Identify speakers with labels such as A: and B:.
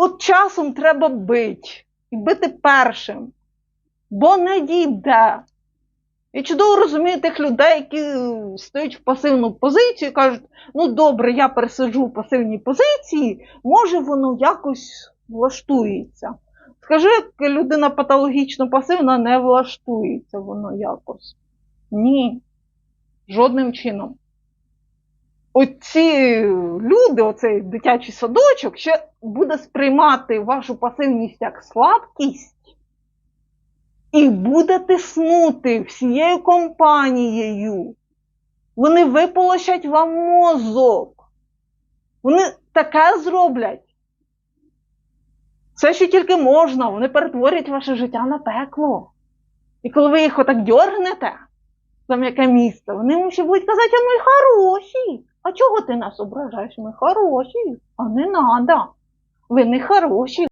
A: От часом треба бити. І бити першим. Бо не дійде. Я чудово розумію тих людей, які стоять в пасивну позицію і кажуть, ну добре, я пересиджу в пасивній позиції, може воно якось влаштується. Скажи, як людина патологічно пасивна, не влаштується воно якось. Ні. Жодним чином. Оці люди, оцей дитячий садочок, ще буде сприймати вашу пасивність як слабкість і буде тиснути всією компанією. Вони виполощать вам мозок. Вони таке зроблять. Все, що тільки можна, вони перетворять ваше життя на пекло. І коли ви їх отак дьоргнете, там яке місце, вони вам ще будуть казати, а ми хороші. А чого ти нас ображаєш? Ми хороші, а не надо. Ви не хороші.